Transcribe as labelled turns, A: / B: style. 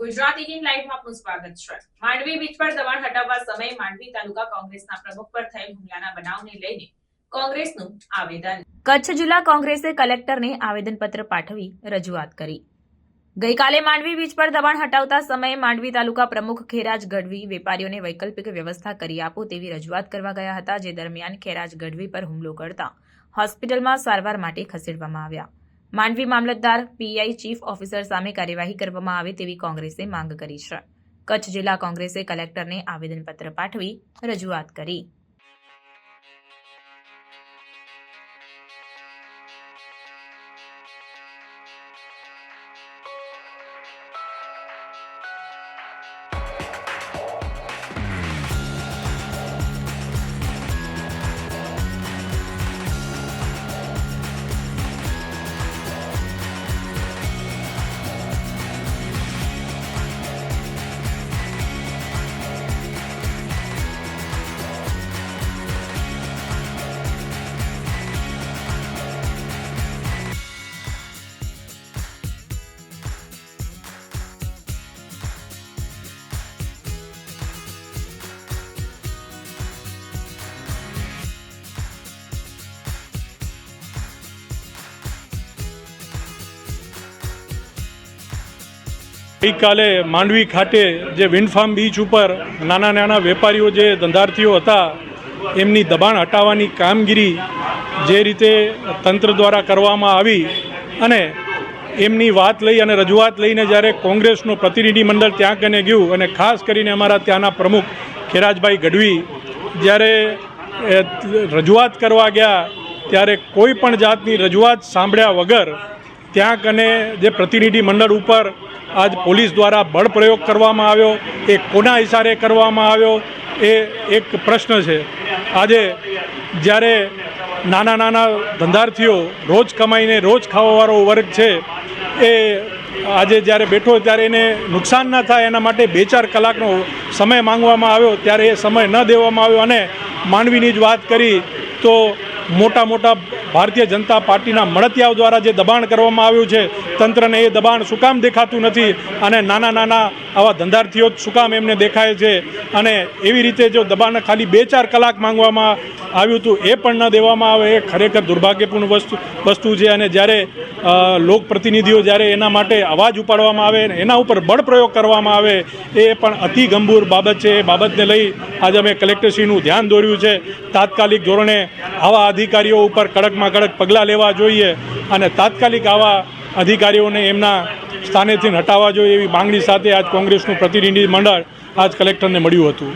A: ગુજરાત લાઈવમાં આપનું સ્વાગત છે. માંડવી બીચ પર દબાણ હટાવવા સમયે માંડવી તાલુકા કોંગ્રેસના પ્રમુખ પર થયેલ હુમલાના બનાવને લઈને કોંગ્રેસનું આવેદન. કચ્છ જિલ્લા કોંગ્રેસે કલેક્ટરને આવેદનપત્ર પાઠવી રજૂઆત કરી. ગઈકાલે માંડવી બીચ પર દબાણ હટાવતા સમયે માંડવી તાલુકા પ્રમુખ ખેરાજ ગઢવી વેપારીઓને વૈકલ્પિક વ્યવસ્થા કરી આપો તેવી રજૂઆત કરવા ગયા હતા, જે દરમિયાન ખેરાજ ગઢવી પર હુમલો કરતા હોસ્પિટલમાં સારવાર માટે ખસેડવામાં આવ્યા. માંડવી મામલતદાર પીઆઈ ચીફ ઓફિસર સામે કાર્યવાહી કરવામાં આવે તેવી કોંગ્રેસે માંગ કરી છે. કચ્છ જિલ્લા કોંગ્રેસે કલેક્ટરને આવેદનપત્ર પાઠવી રજૂઆત કરી.
B: ગઈકાલે માંડવી ખાતે જે વિન્ડફાર્મ બીચ ઉપર નાના નાના વેપારીઓ જે ધંધાર્થીઓ હતા, એમની દબાણ હટાવવાની કામગીરી જે રીતે તંત્ર દ્વારા કરવામાં આવી અને એમની વાત લઈ અને રજૂઆત લઈને જ્યારે કોંગ્રેસનું પ્રતિનિધિમંડળ ત્યાં કને ગયું અને ખાસ કરીને અમારા ત્યાંના પ્રમુખ ખેરાજભાઈ ગઢવી, જ્યારે રજૂઆત કરવા ગયા, ત્યારે કોઈ પણ જાતની રજૂઆત સાંભળ્યા વગર ત્યાં કને જે પ્રતિનિધિ મંડળ ઉપર આજ પોલીસ દ્વારા બળ પ્રયોગ કરવામાં આવ્યો, એ કોના ઇશારે કરવામાં આવ્યો, એ એક પ્રશ્ન છે. આજે જ્યારે નાના નાના ધંધાર્થીઓ રોજ કમાઈને રોજ ખાવાવાળો વર્ગ છે, એ આજે જ્યારે બેઠો ત્યારે એને નુકસાન ન થાય, એના માટે બે ચાર કલાકનો સમય માંગવામાં આવ્યો, ત્યારે એ સમય ન દેવામાં આવ્યો અને માનવીની જ વાત કરી, તો મોટા મોટા ભારતીય જનતા પાર્ટીના મળતિયાઓ દ્વારા જે દબાણ કરવામાં આવ્યું છે, તંત્રને એ દબાણ શું દેખાતું નથી અને નાના નાના આવા ધંધાર્થીઓ શું એમને દેખાય છે અને એવી રીતે જો દબાણ ખાલી બે ચાર કલાક માંગવામાં આવ્યું હતું, એ પણ ન દેવામાં આવે, એ ખરેખર દુર્ભાગ્યપૂર્ણ વસ્તુ વસ્તુ છે અને જ્યારે લોકપ્રતિનિધિઓ જ્યારે એના માટે અવાજ ઉપાડવામાં આવે એના ઉપર બળપ્રયોગ કરવામાં આવે, એ પણ અતિ ગંભીર બાબત છે. એ બાબતને લઈ આજે અમે કલેક્ટરશ્રીનું ધ્યાન દોર્યું છે. તાત્કાલિક ધોરણે આવા અધિકારીઓ ઉપર કડકમાં કડક પગલાં લેવા જોઈએ અને તાત્કાલિક આવા અધિકારીઓને એમના સ્થાનેથી હટાવવા જોઈએ એવી માંગણી સાથે આજ કોંગ્રેસનું પ્રતિનિધિ મંડળ આજ કલેક્ટરને મળ્યું હતું.